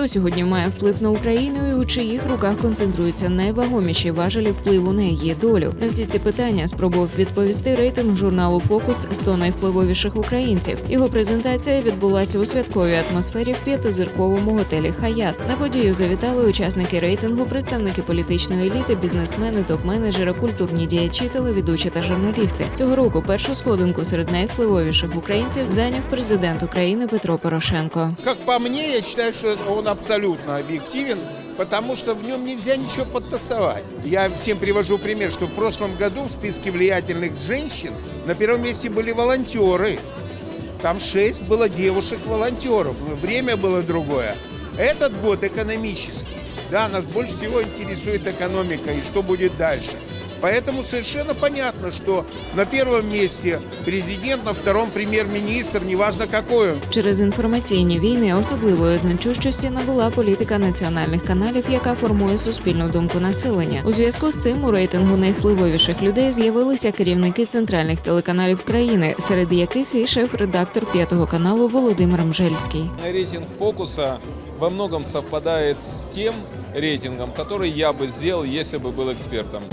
Хто сьогодні має вплив на Україну і у чиїх руках концентруються найвагоміші важелі впливу на її долю? На всі ці питання спробував відповісти рейтинг журналу Фокус 100 найвпливовіших українців. Його презентація відбулася у святковій атмосфері в п'ятизірковому готелі Хаят. На подію завітали учасники рейтингу, представники політичної еліти, бізнесмени, топ-менеджери, культурні діячі, телеведучі та журналісти. Цього року першу сходинку серед найвпливовіших українців зайняв президент України Петро Порошенко. Как по мне, я считаю, что он абсолютно объективен, потому что в нем нельзя ничего подтасовать. Я всем привожу пример, что в прошлом году в списке влиятельных женщин на первом месте были волонтеры. Там шесть было девушек-волонтеров. Время было другое. Этот год экономический. Да, нас больше всего интересует экономика и что будет дальше. Поэтому совершенно понятно, что на первом месте президент, на втором премьер-министр, неважно какой он. Через інформаційні війни особливої значущості набула політика національних каналів, яка формує суспільну думку населення. У зв'язку з цим у рейтингу найвпливовіших людей з'явилися керівники центральних телеканалів країни, серед яких і шеф-редактор п'ятого каналу Володимир Мжельський. Рейтинг фокуса во многом совпадает с тем рейтингом, который я бы сделал, если бы был экспертом.